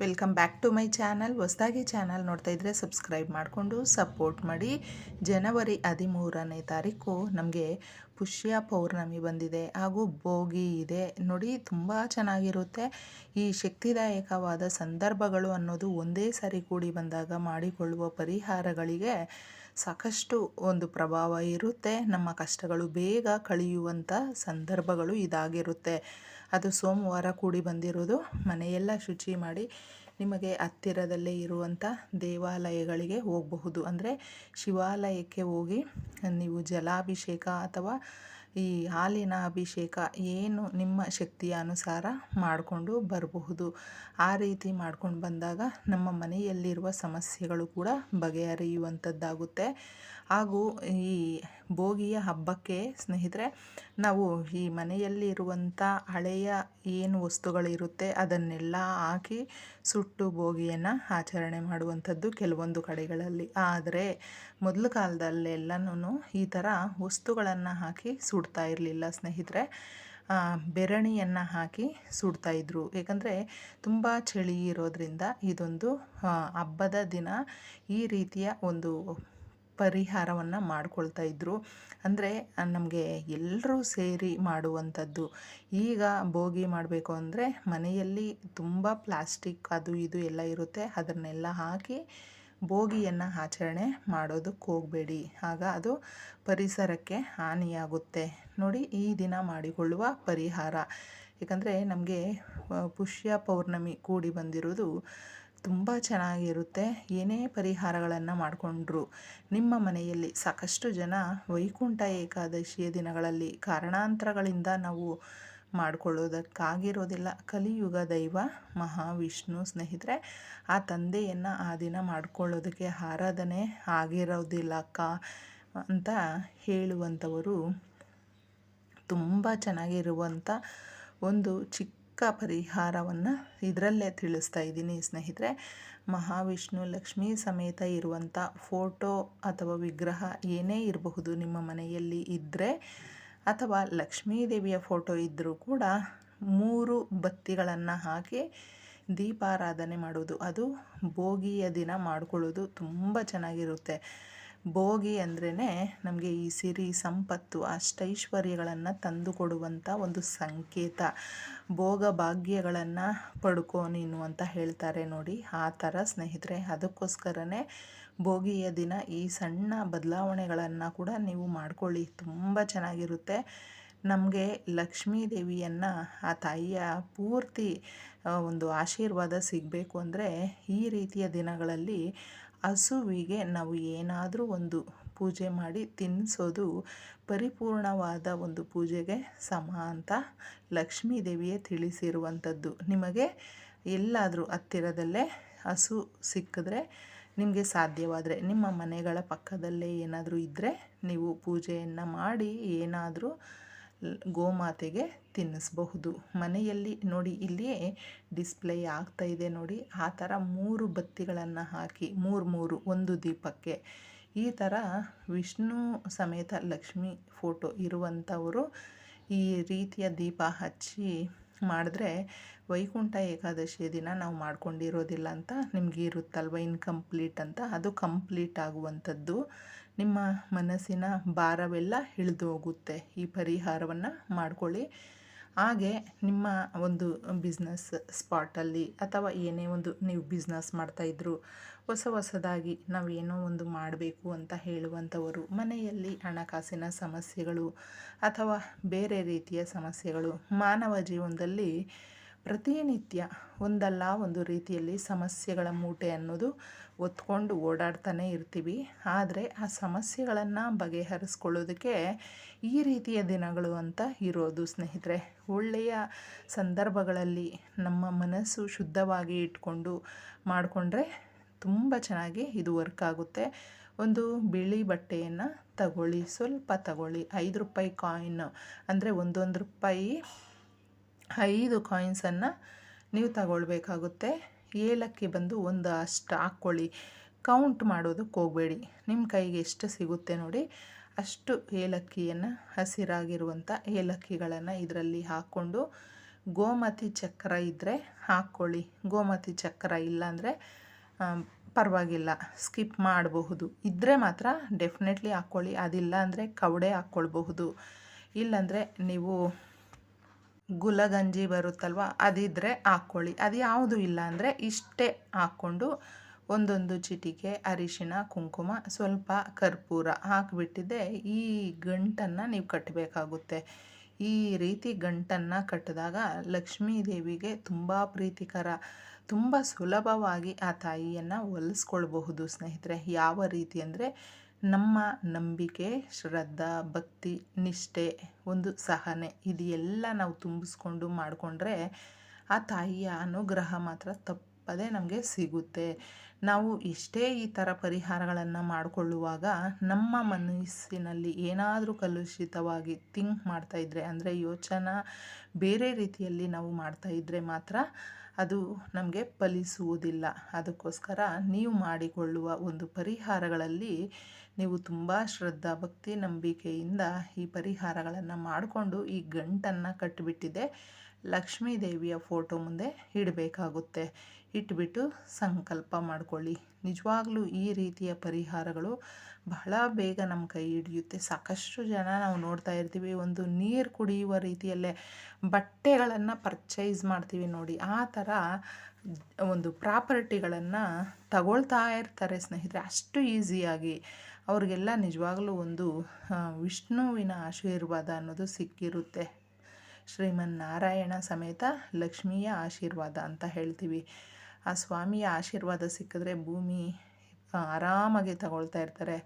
Welcome back to my channel. ಹೊಸದಾಗಿ channel ನೋಡ್ತಾ ಇದ್ದರೆ ಸಬ್ಸ್ಕ್ರೈಬ್ ಮಾಡಿಕೊಂಡು ಸಪೋರ್ಟ್ ಮಾಡಿ. ಜನವರಿ ಹದಿಮೂರನೇ ತಾರೀಕು ನಮಗೆ ಪುಷ್ಯ ಪೌರ್ಣಮಿ ಬಂದಿದೆ. ಹಾಗೂ ಭೋಗಿ ಇದೆ. ನೋಡಿ, ತುಂಬ ಚೆನ್ನಾಗಿರುತ್ತೆ. ಈ ಶಕ್ತಿದಾಯಕವಾದ ಸಂದರ್ಭಗಳು ಅನ್ನೋದು ಒಂದೇ ಸಾರಿ ಕೂಡಿ ಬಂದಾಗ ಮಾಡಿಕೊಳ್ಳುವ ಪರಿಹಾರಗಳಿಗೆ ಸಾಕಷ್ಟು ಒಂದು ಪ್ರಭಾವ ಇರುತ್ತೆ. ನಮ್ಮ ಕಷ್ಟಗಳು ಬೇಗ ಕಳೆಯುವಂಥ ಸಂದರ್ಭಗಳು ಇದಾಗಿರುತ್ತೆ. ಅದು ಸೋಮವಾರ ಕೂಡಿ ಬಂದಿರೋದು. ಮನೆಯೆಲ್ಲ ಶುಚಿ ಮಾಡಿ ನಿಮಗೆ ಹತ್ತಿರದಲ್ಲೇ ಇರುವಂಥ ದೇವಾಲಯಗಳಿಗೆ ಹೋಗಬಹುದು. ಅಂದರೆ ಶಿವಾಲಯಕ್ಕೆ ಹೋಗಿ ನೀವು ಜಲಾಭಿಷೇಕ ಅಥವಾ ಈ ಹಾಲಿನ ಅಭಿಷೇಕ ಏನು ನಿಮ್ಮ ಶಕ್ತಿಯ ಅನುಸಾರ ಮಾಡಿಕೊಂಡು ಬರಬಹುದು. ಆ ರೀತಿ ಮಾಡ್ಕೊಂಡು ಬಂದಾಗ ನಮ್ಮ ಮನೆಯಲ್ಲಿರುವ ಸಮಸ್ಯೆಗಳು ಕೂಡ ಬಗೆಹರಿಯುವಂಥದ್ದಾಗುತ್ತೆ. ಹಾಗೂ ಈ ಭೋಗಿಯ ಹಬ್ಬಕ್ಕೆ ಸ್ನೇಹಿತರೆ, ನಾವು ಈ ಮನೆಯಲ್ಲಿ ಇರುವಂಥ ಹಳೆಯ ಏನು ವಸ್ತುಗಳಿರುತ್ತೆ ಅದನ್ನೆಲ್ಲ ಹಾಕಿ ಸುಟ್ಟು ಭೋಗಿಯನ್ನು ಆಚರಣೆ ಮಾಡುವಂಥದ್ದು ಕೆಲವೊಂದು ಕಡೆಗಳಲ್ಲಿ. ಆದರೆ ಮೊದಲು ಕಾಲದಲ್ಲೆಲ್ಲನೂ ಈ ಥರ ವಸ್ತುಗಳನ್ನು ಹಾಕಿ ಸುಡ್ತಾ ಇರಲಿಲ್ಲ ಸ್ನೇಹಿತರೆ. ಬೆರಣಿಯನ್ನು ಹಾಕಿ ಸುಡ್ತಾಯಿದ್ರು ಏಕೆಂದರೆ ತುಂಬ ಚಳಿ ಇರೋದ್ರಿಂದ ಇದೊಂದು ಹಬ್ಬದ ದಿನ ಈ ರೀತಿಯ ಒಂದು ಪರಿಹಾರವನ್ನು ಮಾಡ್ಕೊಳ್ತಾ ಇದ್ದರು ಅಂದರೆ ನಮಗೆ ಎಲ್ಲರೂ ಸೇರಿ ಮಾಡುವಂಥದ್ದು. ಈಗ ಭೋಗಿ ಮಾಡಬೇಕು ಅಂದರೆ ಮನೆಯಲ್ಲಿ ತುಂಬ ಪ್ಲಾಸ್ಟಿಕ್ ಅದು ಇದು ಎಲ್ಲ ಇರುತ್ತೆ. ಅದನ್ನೆಲ್ಲ ಹಾಕಿ ಭೋಗಿಯನ್ನು ಆಚರಣೆ ಮಾಡೋದಕ್ಕೆ ಹೋಗಬೇಡಿ. ಆಗ ಅದು ಪರಿಸರಕ್ಕೆ ಹಾನಿಯಾಗುತ್ತೆ. ನೋಡಿ, ಈ ದಿನ ಮಾಡಿಕೊಳ್ಳುವ ಪರಿಹಾರ. ಏಕೆಂದರೆ, ನಮಗೆ ಪುಷ್ಯ ಪೌರ್ಣಮಿ ಕೂಡಿ ಬಂದಿರೋದು ತುಂಬ ಚೆನ್ನಾಗಿರುತ್ತೆ. ಏನೇ ಪರಿಹಾರಗಳನ್ನು ಮಾಡಿಕೊಂಡ್ರು ನಿಮ್ಮ ಮನೆಯಲ್ಲಿ ಸಾಕಷ್ಟು ಜನ ವೈಕುಂಠ ಏಕಾದಶಿಯ ದಿನಗಳಲ್ಲಿ ಕಾರಣಾಂತರಗಳಿಂದ ನಾವು ಮಾಡಿಕೊಳ್ಳೋದಕ್ಕಾಗಿರೋದಿಲ್ಲ. ಕಲಿಯುಗ ದೈವ, ಮಹಾವಿಷ್ಣು ಸ್ನೇಹಿತರೆ, ಆ ತಂದೆಯನ್ನು ಆ ದಿನ ಮಾಡಿಕೊಳ್ಳೋದಕ್ಕೆ ಆರಾಧನೆ ಆಗಿರೋದಿಲ್ಲ ಅಕ್ಕ ಅಂತ ಹೇಳುವಂಥವರು ತುಂಬ ಚೆನ್ನಾಗಿರುವಂಥ ಒಂದು ಚಿಕ್ಕ ಚಿಕ್ಕ ಪರಿಹಾರವನ್ನು ಇದರಲ್ಲೇ ತಿಳಿಸ್ತಾ ಇದ್ದೀನಿ ಸ್ನೇಹಿತರೆ. ಮಹಾವಿಷ್ಣು, ಲಕ್ಷ್ಮೀ ಸಮೇತ ಇರುವಂಥ ಫೋಟೋ ಅಥವಾ ವಿಗ್ರಹ ಏನೇ ಇರಬಹುದು ನಿಮ್ಮ ಮನೆಯಲ್ಲಿ ಇದ್ದರೆ ಅಥವಾ ಲಕ್ಷ್ಮೀದೇವಿಯ ಫೋಟೋ ಇದ್ದರೂ ಕೂಡ ಮೂರು ಬತ್ತಿಗಳನ್ನು ಹಾಕಿ ದೀಪಾರಾಧನೆ ಮಾಡೋದು. ಅದು ಭೋಗಿಯ ದಿನ ಮಾಡಿಕೊಳ್ಳೋದು ತುಂಬ ಚೆನ್ನಾಗಿರುತ್ತೆ. ಭೋಗಿ ಅಂದ್ರೇ ನಮಗೆ ಈ ಸಿರಿ, ಸಂಪತ್ತು, ಅಷ್ಟೈಶ್ವರ್ಯಗಳನ್ನು ತಂದು ಕೊಡುವಂಥ ಒಂದು ಸಂಕೇತ. ಭೋಗ ಭಾಗ್ಯಗಳನ್ನು ಪಡ್ಕೋ ನೀನು ಅಂತ ಹೇಳ್ತಾರೆ ನೋಡಿ. ಆ ಥರ ಸ್ನೇಹಿತರೆ, ಅದಕ್ಕೋಸ್ಕರನೇ ಭೋಗಿಯ ದಿನ ಈ ಸಣ್ಣ ಬದಲಾವಣೆಗಳನ್ನು ಕೂಡ ನೀವು ಮಾಡ್ಕೊಳ್ಳಿ. ತುಂಬ ಚೆನ್ನಾಗಿರುತ್ತೆ. ನಮಗೆ ಲಕ್ಷ್ಮೀ ದೇವಿಯನ್ನು, ಆ ತಾಯಿಯ ಪೂರ್ತಿ ಒಂದು ಆಶೀರ್ವಾದ ಸಿಗಬೇಕು ಅಂದರೆ ಈ ರೀತಿಯ ದಿನಗಳಲ್ಲಿ ಹಸುವಿಗೆ ನಾವು ಏನಾದರೂ ಒಂದು ಪೂಜೆ ಮಾಡಿ ತಿನ್ನಿಸೋದು ಪರಿಪೂರ್ಣವಾದ ಒಂದು ಪೂಜೆಗೆ ಸಮ ಅಂತ ಲಕ್ಷ್ಮೀ ದೇವಿಯೇ ತಿಳಿಸಿರುವಂಥದ್ದು. ನಿಮಗೆ ಎಲ್ಲಾದರೂ ಹತ್ತಿರದಲ್ಲೇ ಹಸು ಸಿಕ್ಕಿದ್ರೆ ನಿಮಗೆ ಸಾಧ್ಯವಾದರೆ, ನಿಮ್ಮ ಮನೆಗಳ ಪಕ್ಕದಲ್ಲೇ ಏನಾದರೂ ಇದ್ದರೆ ನೀವು ಪೂಜೆಯನ್ನು ಮಾಡಿ ಏನಾದರೂ ಗೋಮಾತೆಗೆ ತಿನ್ನಿಸಬಹುದು. ಮನೆಯಲ್ಲಿ ನೋಡಿ ಇಲ್ಲಿ ಡಿಸ್ಪ್ಲೇ ಆಗ್ತಾ ಇದೆ ನೋಡಿ. ಆ ಥರ ಮೂರು ಬತ್ತಿಗಳನ್ನು ಹಾಕಿ, ಮೂರು ಮೂರು, ಒಂದು ದೀಪಕ್ಕೆ. ಈ ಥರ ವಿಷ್ಣು ಸಮೇತ ಲಕ್ಷ್ಮಿ ಫೋಟೋ ಇರುವಂಥವರು ಈ ರೀತಿಯ ದೀಪ ಹಚ್ಚಿ ಮಾಡಿದ್ರೆ ವೈಕುಂಠ ಏಕಾದಶಿ ದಿನ ನಾವು ಮಾಡ್ಕೊಂಡಿರೋದಿಲ್ಲ ಅಂತ ನಿಮಗೆ ಇರುತ್ತಲ್ವ ಇನ್ಕಂಪ್ಲೀಟ್ ಅಂತ? ಅದು ಕಂಪ್ಲೀಟ್ ಆಗುವಂಥದ್ದು. ನಿಮ್ಮ ಮನಸ್ಸಿನ ಭಾರವೆಲ್ಲ ಇಳಿದು ಹೋಗುತ್ತೆ ಈ ಪರಿಹಾರವನ್ನು ಮಾಡ್ಕೊಳ್ಳಿ. ಹಾಗೆ ನಿಮ್ಮ ಒಂದು ಬಿಸ್ನೆಸ್ ಸ್ಪಾಟಲ್ಲಿ ಅಥವಾ ಏನೇ ಒಂದು ನೀವು ಬಿಸ್ನೆಸ್ ಮಾಡ್ತಾಯಿದ್ರು ಹೊಸ ಹೊಸದಾಗಿ ನಾವೇನೋ ಒಂದು ಮಾಡಬೇಕು ಅಂತ ಹೇಳುವಂಥವರು, ಮನೆಯಲ್ಲಿ ಹಣಕಾಸಿನ ಸಮಸ್ಯೆಗಳು ಅಥವಾ ಬೇರೆ ರೀತಿಯ ಸಮಸ್ಯೆಗಳು ಮಾನವ ಜೀವನದಲ್ಲಿ ಪ್ರತಿನಿತ್ಯ ಒಂದಲ್ಲ ಒಂದು ರೀತಿಯಲ್ಲಿ ಸಮಸ್ಯೆಗಳ ಮೂಟೆ ಅನ್ನೋದು ಒತ್ಕೊಂಡು ಓಡಾಡ್ತಾನೆ ಇರ್ತೀವಿ. ಆದರೆ ಆ ಸಮಸ್ಯೆಗಳನ್ನು ಬಗೆಹರಿಸ್ಕೊಳ್ಳೋದಕ್ಕೆ ಈ ರೀತಿಯ ದಿನಗಳು ಅಂತ ಇರೋದು ಸ್ನೇಹಿತರೆ. ಒಳ್ಳೆಯ ಸಂದರ್ಭಗಳಲ್ಲಿ ನಮ್ಮ ಮನಸ್ಸು ಶುದ್ಧವಾಗಿ ಇಟ್ಕೊಂಡು ಮಾಡಿಕೊಂಡ್ರೆ ತುಂಬ ಚೆನ್ನಾಗಿ ಇದು ವರ್ಕ್ ಆಗುತ್ತೆ. ಒಂದು ಬಿಳಿ ಬಟ್ಟೆಯನ್ನು ತಗೊಳ್ಳಿ, ಸ್ವಲ್ಪ ತಗೊಳ್ಳಿ. ಐದು ರೂಪಾಯಿ ಕಾಯಿನ್ ಅಂದರೆ ಒಂದೊಂದು ರೂಪಾಯಿ ಐದು ಕಾಯಿನ್ಸನ್ನು ನೀವು ತಗೊಳ್ಬೇಕಾಗುತ್ತೆ. ಏಲಕ್ಕಿ ಬಂದು ಒಂದು ಅಷ್ಟು ಹಾಕ್ಕೊಳ್ಳಿ ಕೌಂಟ್ ಮಾಡೋದಕ್ಕೆ ಹೋಗಬೇಡಿ. ನಿಮ್ಮ ಕೈಗೆ ಎಷ್ಟು ಸಿಗುತ್ತೆ ನೋಡಿ. ಅಷ್ಟು ಏಲಕ್ಕಿಯನ್ನು ಹಸಿರಾಗಿರುವಂಥ ಏಲಕ್ಕಿಗಳನ್ನು ಇದರಲ್ಲಿ ಹಾಕ್ಕೊಂಡು ಗೋಮತಿ ಚಕ್ರ ಇದ್ದರೆ ಹಾಕ್ಕೊಳ್ಳಿ ಗೋಮತಿ ಚಕ್ರ ಇಲ್ಲಾಂದರೆ ಪರವಾಗಿಲ್ಲ. ಸ್ಕಿಪ್ ಮಾಡಬಹುದು. ಇದ್ದರೆ ಮಾತ್ರ ಡೆಫಿನೆಟ್ಲಿ ಹಾಕ್ಕೊಳ್ಳಿ ಅದಿಲ್ಲ ಅಂದರೆ ಕವಡೆ ಹಾಕ್ಕೊಳ್ಬಹುದು ಇಲ್ಲಾಂದರೆ ನೀವು ಗುಲಗಂಜಿ ಬರುತ್ತಲ್ವ ಅದಿದ್ದರೆ ಹಾಕ್ಕೊಳ್ಳಿ. ಅದು ಯಾವುದು ಇಲ್ಲ ಅಂದರೆ ಇಷ್ಟೇ ಹಾಕ್ಕೊಂಡು ಒಂದೊಂದು ಚಿಟಿಕೆ ಅರಿಶಿನ ಕುಂಕುಮ, ಸ್ವಲ್ಪ ಕರ್ಪೂರ ಹಾಕಿಬಿಟ್ಟಿದ್ದೆ ಈ ಗಂಟನ್ನು ನೀವು ಕಟ್ಟಬೇಕಾಗುತ್ತೆ ಈ ರೀತಿ ಗಂಟನ್ನು ಕಟ್ಟಿದಾಗ ಲಕ್ಷ್ಮೀ ದೇವಿಗೆ ತುಂಬ ಪ್ರೀತಿಕರ, ತುಂಬ ಸುಲಭವಾಗಿ ಆ ತಾಯಿಯನ್ನು ಒಲಿಸ್ಕೊಳ್ಬಹುದು ಸ್ನೇಹಿತರೆ. ಯಾವ ರೀತಿ ಅಂದರೆ ನಮ್ಮ ನಂಬಿಕೆ, ಶ್ರದ್ಧಾ, ಭಕ್ತಿ, ನಿಷ್ಠೆ ಒಂದು ಸಹನೆ. ಇದೆಲ್ಲ ನಾವು ತುಂಬಿಸ್ಕೊಂಡು ಮಾಡಿಕೊಂಡ್ರೆ ಆ ತಾಯಿಯ ಅನುಗ್ರಹ ಮಾತ್ರ ತಪ್ಪದೇ ನಮಗೆ ಸಿಗುತ್ತೆ. ನಾವು ಎಷ್ಟೇ ಈ ಥರ ಪರಿಹಾರಗಳನ್ನು ಮಾಡಿಕೊಳ್ಳುವಾಗ ನಮ್ಮ ಮನಸ್ಸಿನಲ್ಲಿ ಏನಾದರೂ ಕಲುಷಿತವಾಗಿ ಥಿಂಕ್ ಮಾಡ್ತಾಯಿದ್ರೆ ಅಂದರೆ ಯೋಚನೆ ಬೇರೆ ರೀತಿಯಲ್ಲಿ ನಾವು ಮಾಡ್ತಾಯಿದ್ರೆ ಮಾತ್ರ ಅದು ನಮಗೆ ಫಲಿಸುವುದಿಲ್ಲ. ಅದಕ್ಕೋಸ್ಕರ ನೀವು ಮಾಡಿಕೊಳ್ಳುವ ಒಂದು ಪರಿಹಾರಗಳಲ್ಲಿ ನೀವು ತುಂಬ ಶ್ರದ್ಧಾ ಭಕ್ತಿ ನಂಬಿಕೆಯಿಂದ ಈ ಪರಿಹಾರಗಳನ್ನು ಮಾಡಿಕೊಂಡು ಈ ಗಂಟನ್ನು ಕಟ್ಟಿಬಿಟ್ಟಿದೆ ಲಕ್ಷ್ಮೀ ದೇವಿಯ ಫೋಟೋ ಮುಂದೆ ಇಡಬೇಕಾಗುತ್ತೆ. ಇಟ್ಬಿಟ್ಟು ಸಂಕಲ್ಪ ಮಾಡಿಕೊಳ್ಳಿ. ನಿಜವಾಗ್ಲೂ ಈ ರೀತಿಯ ಪರಿಹಾರಗಳು ಬಹಳ ಬೇಗ ನಮ್ಮ ಕೈ ಹಿಡಿಯುತ್ತೆ. ಸಾಕಷ್ಟು ಜನ ನಾವು ನೋಡ್ತಾ ಇರ್ತೀವಿ, ಒಂದು ನೀರು ಕುಡಿಯುವ ರೀತಿಯಲ್ಲೇ ಬಟ್ಟೆಗಳನ್ನು ಪರ್ಚೇಸ್ ಮಾಡ್ತೀವಿ ನೋಡಿ. ಆ ಥರ ಒಂದು ಪ್ರಾಪರ್ಟಿಗಳನ್ನು ತಗೊಳ್ತಾ ಇರ್ತಾರೆ ಸ್ನೇಹಿತರೆ. ಅಷ್ಟು ಈಸಿಯಾಗಿ ಅವ್ರಿಗೆಲ್ಲ ನಿಜವಾಗ್ಲೂ ಒಂದು ವಿಷ್ಣುವಿನ ಆಶೀರ್ವಾದ ಅನ್ನೋದು ಸಿಕ್ಕಿರುತ್ತೆ. ಶ್ರೀಮನ್ನಾರಾಯಣ ಸಮೇತ ಲಕ್ಷ್ಮಿಯ ಆಶೀರ್ವಾದ ಅಂತ ಹೇಳ್ತೀವಿ. ಆ ಸ್ವಾಮಿಯ ಆಶೀರ್ವಾದ ಸಿಕ್ಕಿದ್ರೆ ಭೂಮಿ ಆರಾಮಾಗಿ ತಗೊಳ್ತಾ ಇರ್ತಾರೆ.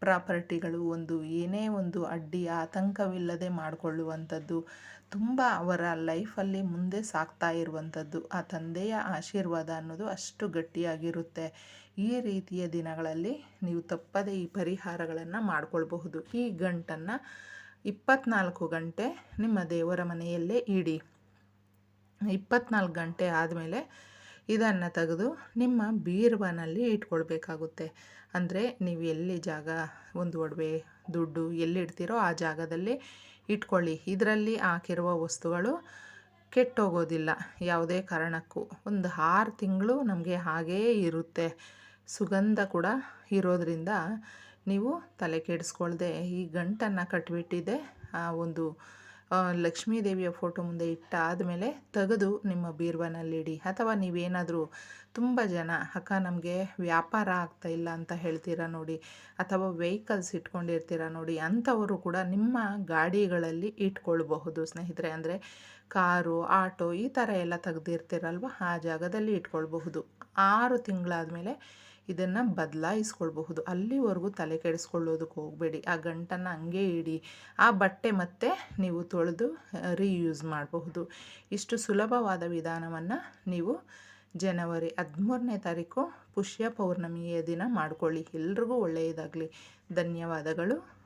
ಪ್ರಾಪರ್ಟಿಗಳು ಒಂದು, ಏನೇ ಒಂದು ಅಡ್ಡಿ, ಆತಂಕವಿಲ್ಲದೆ ಮಾಡಿಕೊಳ್ಳುವಂಥದ್ದು, ತುಂಬ ಅವರ ಲೈಫಲ್ಲಿ ಮುಂದೆ ಸಾಕ್ತಾ ಇರುವಂಥದ್ದು, ಆ ತಂದೆಯ ಆಶೀರ್ವಾದ ಅನ್ನೋದು ಅಷ್ಟು ಗಟ್ಟಿಯಾಗಿರುತ್ತೆ. ಈ ರೀತಿಯ ದಿನಗಳಲ್ಲಿ ನೀವು ತಪ್ಪದೇ ಈ ಪರಿಹಾರಗಳನ್ನು ಮಾಡಿಕೊಳ್ಬಹುದು. ಈ ಗಂಟನ್ನು ಇಪ್ಪತ್ನಾಲ್ಕು ಗಂಟೆ ನಿಮ್ಮ ದೇವರ ಮನೆಯಲ್ಲೇ ಇಡಿ. ಇಪ್ಪತ್ನಾಲ್ಕು ಗಂಟೆ ಆದಮೇಲೆ ಇದನ್ನು ತೆಗೆದು ನಿಮ್ಮ ಬೀರುವನಲ್ಲಿ ಇಟ್ಕೊಳ್ಬೇಕಾಗುತ್ತೆ. ಅಂದರೆ ನೀವು ಎಲ್ಲಿ ಜಾಗ, ಒಂದು ಒಡವೆ, ದುಡ್ಡು ಎಲ್ಲಿಡ್ತೀರೋ ಆ ಜಾಗದಲ್ಲಿ ಇಟ್ಕೊಳ್ಳಿ. ಇದರಲ್ಲಿ ಹಾಕಿರುವ ವಸ್ತುಗಳು ಕೆಟ್ಟೋಗೋದಿಲ್ಲ. ಯಾವುದೇ ಕಾರಣಕ್ಕೂ. ಒಂದು ಆರು ತಿಂಗಳು ನಮಗೆ ಹಾಗೇ ಇರುತ್ತೆ. ಸುಗಂಧ ಕೂಡ ಇರೋದರಿಂದ ನೀವು ತಲೆ ಕೆಡಿಸ್ಕೊಳ್ದೆ ಈ ಗಂಟನ್ನು ಆ ಒಂದು ಲಕ್ಷ್ಮೀ ದೇವಿಯ ಫೋಟೋ ಮುಂದೆ ಇಟ್ಟಾದಮೇಲೆ ತೆಗೆದು ನಿಮ್ಮ ಬೀರ್ವನಲ್ಲಿಡಿ. ಅಥವಾ ನೀವೇನಾದರೂ ತುಂಬ ಜನ, ಅಕ್ಕ, ನಮಗೆ ವ್ಯಾಪಾರ ಆಗ್ತಾ ಇಲ್ಲ ಅಂತ ಹೇಳ್ತೀರಾ ನೋಡಿ, ಅಥವಾ ವೆಹಿಕಲ್ಸ್ ಇಟ್ಕೊಂಡಿರ್ತೀರ ನೋಡಿ ಅಂಥವರು ಕೂಡ ನಿಮ್ಮ ಗಾಡಿಗಳಲ್ಲಿ ಇಟ್ಕೊಳ್ಬಹುದು. ಸ್ನೇಹಿತರೆ, ಅಂದರೆ ಕಾರು, ಆಟೋ ಈ ಥರ ಎಲ್ಲ ತೆಗೆದಿರ್ತೀರಲ್ವ, ಆ ಜಾಗದಲ್ಲಿ ಇಟ್ಕೊಳ್ಬಹುದು. ಆರು ತಿಂಗಳಾದಮೇಲೆ ಇದನ್ನು ಬದಲಾಯಿಸ್ಕೊಳ್ಬಹುದು. ಅಲ್ಲಿವರೆಗೂ ತಲೆ ಕೆಡಿಸ್ಕೊಳ್ಳೋದಕ್ಕೆ ಹೋಗಬೇಡಿ. ಆ ಗಂಟನ್ನು ಹಂಗೆ ಇಡಿ. ಆ ಬಟ್ಟೆ ಮತ್ತೆ ನೀವು ತೊಳೆದು ರೀಯೂಸ್ ಮಾಡಬಹುದು. ಇಷ್ಟು ಸುಲಭವಾದ ವಿಧಾನವನ್ನು ನೀವು ಜನವರಿ ಹದಿಮೂರನೇ ತಾರೀಕು ಪುಷ್ಯ ಪೌರ್ಣಮಿಯ ದಿನ ಮಾಡಿಕೊಳ್ಳಿ. ಎಲ್ರಿಗೂ ಒಳ್ಳೆಯದಾಗಲಿ. ಧನ್ಯವಾದಗಳು.